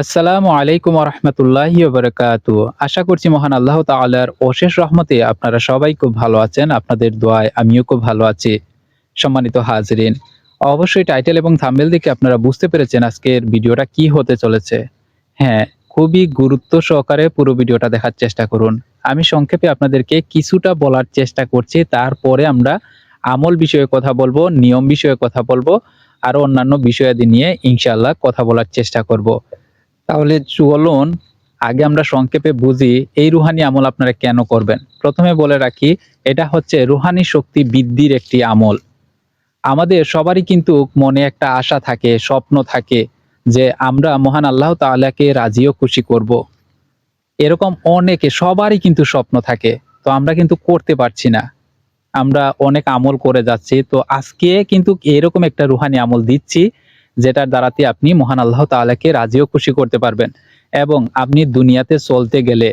আসসালামু আলাইকুম রহমতুল্লাহি বারকাতু আশা করছি মহান আল্লাহ তাআলার অশেষ রহমতে আপনারা সবাই খুব ভালো আছেন, আপনাদের দোয়ায় আমিও খুব ভালো আছি। সম্মানিত হাজরিন, অবশ্যই টাইটেল এবং থাম্বেল দেখে আপনারা বুঝতে পেরেছেন আজকের ভিডিওটা কি হতে চলেছে। হ্যাঁ খুবই গুরুত্ব সহকারে পুরো ভিডিওটা দেখার চেষ্টা করুন। আমি সংক্ষেপে আপনাদেরকে কিছুটা বলার চেষ্টা করছি, তারপরে আমরা আমল বিষয়ে কথা বলব, নিয়ম বিষয়ে কথা বলব, আরও অন্যান্য বিষয়াদি নিয়ে ইনশাল্লাহ কথা বলার চেষ্টা করব। তাহলে চলুন, আগে আমরা সংক্ষেপে বুঝি এই রুহানি আমল আপনারা কেন করবেন। প্রথমে বলে রাখি, এটা হচ্ছে রুহানি শক্তি বৃদ্ধির একটি আমল। আমাদের সবারই কিন্তু মনে একটা আশা থাকে, স্বপ্ন থাকে যে আমরা মহান আল্লাহ তাআলাকে রাজিও খুশি করব। এরকম অনেকে, সবারই কিন্তু স্বপ্ন থাকে, তো আমরা কিন্তু করতে পারছি না। আমরা অনেক আমল করে যাচ্ছি, তো আজকে কিন্তু এরকম একটা রুহানি আমল দিচ্ছি যেটার দ্বারাতে আপনি মহান আল্লাহ তাআলাকে রাজিও খুশি করতে পারবেন। এবং আপনি দুনিয়াতে চলতে গেলে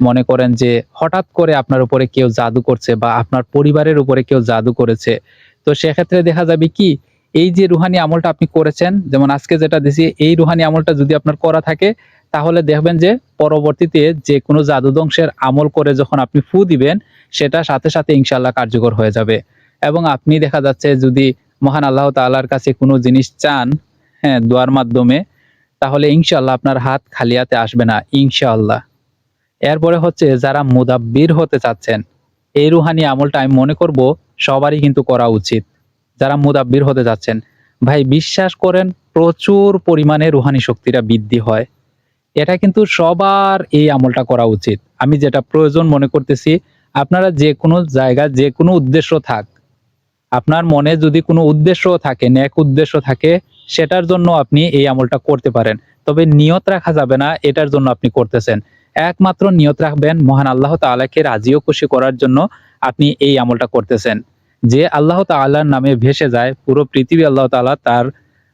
মনে করেন যে হঠাৎ করে আপনার উপরে কেউ জাদু করছে বা আপনার পরিবারের উপরে কেউ জাদু করেছে, তো সেক্ষেত্রে দেখা যাবে কি, এই যে রুহানি আমলটা আপনি করেছেন, যেমন আজকে যেটা দিছি, এই রুহানি আমলটা যদি আপনার করা থাকে, তাহলে দেখবেন যে পরবর্তীতে যে কোনো জাদু ধ্বংসের আমল করে যখন আপনি ফু দিবেন, সেটা সাথে সাথে ইনশাল্লাহ কার্যকর হয়ে যাবে। এবং আপনি দেখা যাচ্ছে যদি মহান আল্লাহ তাআলার কাছে কোনো জিনিস চান হ্যাঁ দোয়ার মাধ্যমে, তাহলে ইনশাল্লাহ আপনার হাত খালি হাতে আসবে না, ইনশাআল্লাহ। এরপরে হচ্ছে যারা মুদাব্বির হতে চাচ্ছেন, এই রুহানি আমলটা আমি মনে করব সবারই কিন্তু করা উচিত, যারা মুদাব্বির হতে যাচ্ছেন। ভাই, বিশ্বাস করেন, প্রচুর পরিমাণে রুহানি শক্তিটা বৃদ্ধি হয়। এটা কিন্তু সবার এই আমলটা করা উচিত। আমি যেটা প্রয়োজন মনে করতেছি, আপনারা যে কোনো জায়গা যে কোনো উদ্দেশ্য থাক আপনার মনে যদি কোনো উদ্দেশ্য থাকে ন্যাক উদ্দেশ্য থাকে, সেটার জন্য আপনি এই আমলটা করতে পারেন। তবে নিয়ত রাখা যাবে না, এটার জন্য আপনি করতেছেন। একমাত্র নিয়ত রাখবেন মহান আল্লাহ তাআলাকে রাজিও খুশি করার জন্য আপনি এই আমলটা করতেছেন। যে আল্লাহ তাআলার নামে ভেসে যায়, পুরো পৃথিবী আল্লাহ তাআলা তার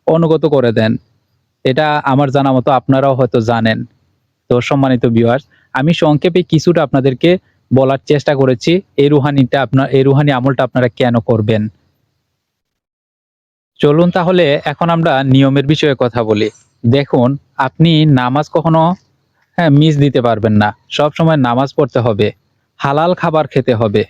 অনুগত করে দেন। এটা আমার জানা মতো আপনারাও হয়তো জানেন। তো সম্মানিত ভিউয়ার্স আমি সংক্ষেপে কিছুটা আপনাদেরকে বলার চেষ্টা করেছি। এই রুহানিটা আপনার, এই রুহানি আমলটা আপনারা কেন করবেন? চলুন তাহলে এখন আমরা নিয়মের বিষয়ে কথা বলি। দেখুন, আপনি নামাজ কখনো হ্যাঁ মিস দিতে পারবেন না। সব সময় নামাজ পড়তে হবে। হালাল খাবার খেতে হবে।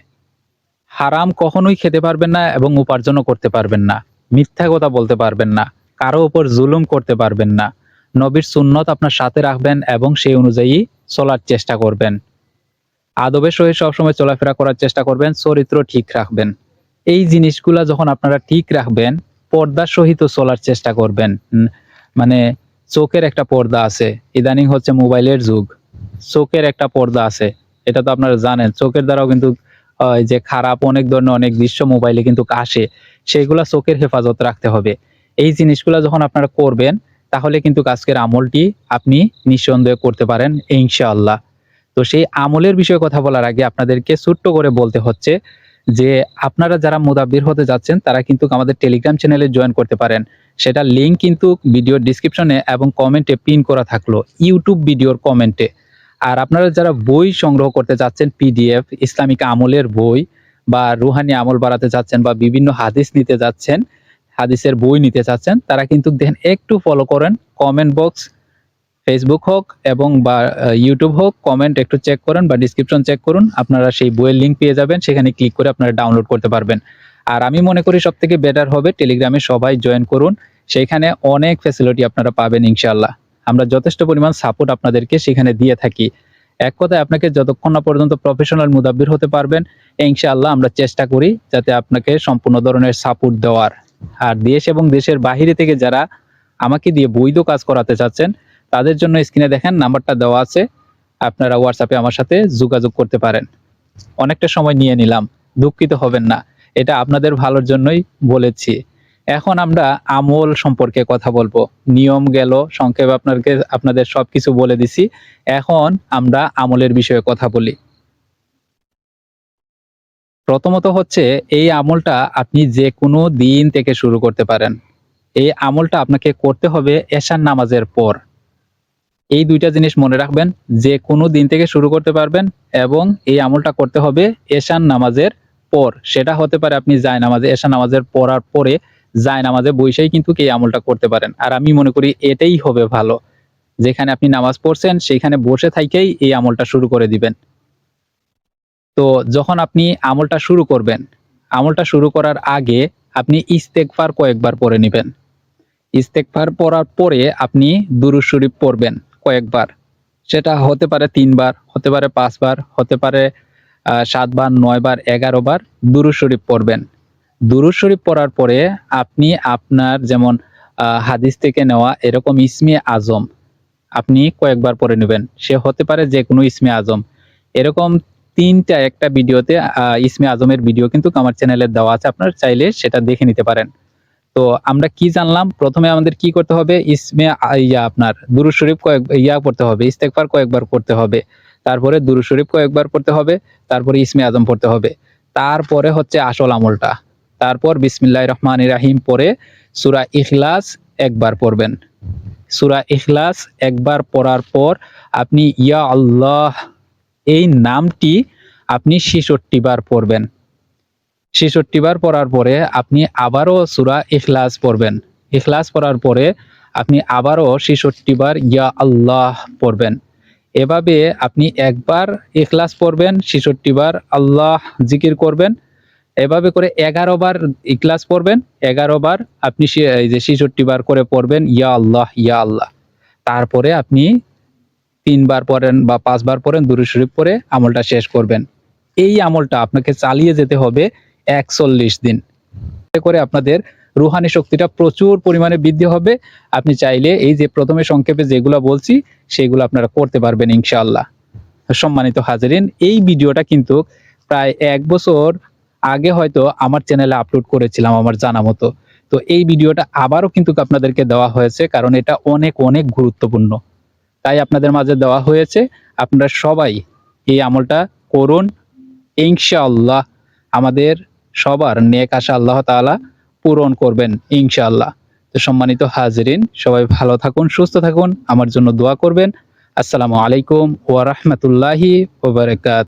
হারাম কখনোই খেতে পারবেন না এবং উপার্জনও করতে পারবেন না। মিথ্যা কথা বলতে পারবেন না। কারও উপর জুলুম করতে পারবেন না। নবীর সুন্নত আপনার সাথে রাখবেন এবং সেই অনুযায়ী চলার চেষ্টা করবেন। আদবের সহিত সবসময় চলাফেরা করার চেষ্টা করবেন, চরিত্র ঠিক রাখবেন। এই জিনিসগুলা যখন আপনারা ঠিক রাখবেন, পর্দার সহিত চলার চেষ্টা করবেন। মানে চোখের একটা পর্দা আছে, ইদানিং হচ্ছে মোবাইলের যুগ। চোখের একটা পর্দা আছে, এটা তো আপনারা জানেন। চোখের দ্বারাও কিন্তু যে খারাপ অনেক ধরনের অনেক দৃশ্য মোবাইলে কিন্তু আসে সেইগুলা চোখের হেফাজত রাখতে হবে। এই জিনিসগুলা যখন আপনারা করবেন, তাহলে কিন্তু আজকের আমলটি আপনি নিঃসন্দেহে করতে পারেন, ইনশাআল্লাহ। তো সেই আমলের বিষয়ে কথা বলার আগে আপনাদেরকে ছোট্ট করে বলতে হচ্ছে যে আপনারা যারা মুদাব্বির হতে যাচ্ছেন, তারা কিন্তু আমাদের টেলিগ্রাম চ্যানেলে জয়েন করতে পারেন। সেটা লিঙ্ক কিন্তু ভিডিওর ডিসক্রিপশনে এবং কমেন্টে পিন করা থাকল ইউটিউব ভিডিওর কমেন্টে আর আপনারা যারা বই সংগ্রহ করতে যাচ্ছেন পিডিএফ ইসলামিক আমলের বই বা রুহানি আমল বাড়াতে যাচ্ছেন বা বিভিন্ন হাদিস নিতে যাচ্ছেন, হাদিসের বই নিতে চাচ্ছেন তারা কিন্তু দেখেন একটু ফলো করেন কমেন্ট বক্স ফেসবুক হোক এবং বা ইউটিউব হোক কমেন্ট একটু চেক করুন বা ডিসক্রিপশন চেক করুন। আপনারা সেই বইয়ের লিঙ্ক পেয়ে যাবেন, সেখানে ক্লিক করে আপনারা ডাউনলোড করতে পারবেন। আর আমি মনে করি সব থেকে বেটার হবে টেলিগ্রামে সবাই জয়েন করুন। সেইখানে অনেক ফ্যাসিলিটি আপনারা পাবেন ইনশাল্লাহ আমরা যথেষ্ট পরিমাণ সাপোর্ট আপনাদেরকে সেখানে দিয়ে থাকি। এক কথায় আপনাকে যতক্ষণ না পর্যন্ত প্রফেশনাল মুদাব্বির হতে পারবেন, ইনশাআল্লাহ আমরা চেষ্টা করি যাতে আপনাকে সম্পূর্ণ ধরনের সাপোর্ট দেওয়ার। আর দেশ এবং দেশের বাহিরে থেকে যারা আমাকে দিয়ে বৈধ কাজ করাতে চাচ্ছেন তাদের জন্য স্ক্রিনে দেখেন, নাম্বারটা দেওয়া আছে। আপনারা হোয়াটসঅ্যাপে আমার সাথে যোগাযোগ করতে পারেন। অনেকটা সময় নিয়ে নিলাম, দুঃখিত হবেন না। এটা আপনাদের ভালোর জন্যই বলেছি। এখন আমরা আমল সম্পর্কে কথা বলব। নিয়ম গেল, সংক্ষেপে আপনাকে আপনাদের সবকিছু বলে দিছি। এখন আমরা আমলের বিষয়ে কথা বলি। প্রথমত হচ্ছে, এই আমলটা আপনি যে কোনো দিন থেকে শুরু করতে পারেন। এই আমলটা আপনাকে করতে হবে এশার নামাজের পর। এই দুইটা জিনিস মনে রাখবেন, যে কোনো দিন থেকে শুরু করতে পারবেন এবং এই আমলটা করতে হবে এশান নামাজের পর। সেটা হতে পারে আপনি জায় নামাজে এশা নামাজের পড়ার পরে জায় নামাজে বসেই কিন্তু এই আমলটা করতে পারেন। আর আমি মনে করি এটাই হবে ভালো। যেখানে আপনি নামাজ পড়ছেন সেইখানে বসে থাকেই এই আমলটা শুরু করে দিবেন। তো যখন আপনি আমলটা শুরু করবেন, আমলটা শুরু করার আগে আপনি ইস্তেকফার কয়েকবার পড়ে নেবেন। ইস্তেকফার পড়ার পরে আপনি দুরুদ শরীফ পড়বেন। কয়েকবার। সেটা হতে পারে তিনবার, হতে পারে পাঁচবার, হতে পারে সাতবার, নয়বার এগারো বার দুরুদ শরীফ পড়বেন। দুরুদ শরীফ পড়ার পরে আপনি আপনার যেমন হাদিস থেকে নেওয়া এরকম ইসমে আজম আপনি কয়েকবার পড়ে নেবেন। সে হতে পারে যে কোনো ইসমে আজম। এরকম তিনটা একটা ভিডিওতে ইসমে আজমের ভিডিও কিন্তু আমার চ্যানেলে দেওয়া আছে। আপনার চাইলে সেটা দেখে নিতে পারেন। তো আমরা কি জানলাম? প্রথমে আমাদের কি করতে হবে? ইসমে ইয়া আপনার দুরুদ শরীফ কয়েক ইয়া পড়তে হবে ইস্তেকবার কয়েকবার করতে হবে। তারপরে দুরুদ শরীফ কয়েকবার পড়তে হবে, তারপরে ইসমে আজম পড়তে হবে। তারপরে হচ্ছে আসল আমলটা। তারপর বিসমিল্লাহ রহমান রাহিম পরে সুরা ইখলাস একবার পড়বেন। সুরা ইখলাস একবার পড়ার পর আপনি ইয়া আল্লাহ, এই নামটি আপনি ছেষট্টি বার পড়বেন। ছেষট্টি বার পড়ার পরে আপনি আবারও সুরা ইখলাস পড়বেন। ইখলাস পড়ার পরে আপনি আবারও ছেষট্টি বার ইয়া আল্লাহ পড়বেন। এভাবে আপনি একবার ইখলাস পড়বেন, ছেষট্টি বার আল্লাহ জিকির করবেন। এভাবে করে এগারো বার ইখলাস পড়বেন, এগারো বার আপনি যে ছেষট্টি বার করে পড়বেন, ইয়া আল্লাহ ইয়া আল্লাহ। তারপরে আপনি তিনবার পড়েন বা পাঁচবার পড়েন, দুরু শরীফ পরে আমলটা শেষ করবেন। এই আমলটা আপনাকে চালিয়ে যেতে হবে একচল্লিশ দিন। করে আপনাদের রুহানি শক্তিটা প্রচুর পরিমাণে বৃদ্ধি হবে। আপনি চাইলে এই যে প্রথমে সংক্ষেপে যেগুলো বলছি, সেগুলো আপনারা করতে পারবেন ইনশাআল্লাহ। সম্মানিত হাজারিন, এই ভিডিওটা কিন্তু প্রায় এক বছর আগে হয়তো আমার চ্যানেলে আপলোড করেছিলাম আমার জানা মতো। তো এই ভিডিওটা আবারও কিন্তু আপনাদেরকে দেওয়া হয়েছে, কারণ এটা অনেক অনেক গুরুত্বপূর্ণ। তাই আপনাদের মাঝে দেওয়া হয়েছে, আপনারা সবাই এই আমলটা করুন। ইনশাআল্লাহ আমাদের সবার নেক আশা আল্লাহ তালা পূরণ করবেন, ইনশাআল্লাহ। তো সম্মানিত হাজিরিন, সবাই ভালো থাকুন, সুস্থ থাকুন, আমার জন্য দোয়া করবেন। আসসালামু আলাইকুম ওয়া রাহমাতুল্লাহি ওয়া বারাকাতুহু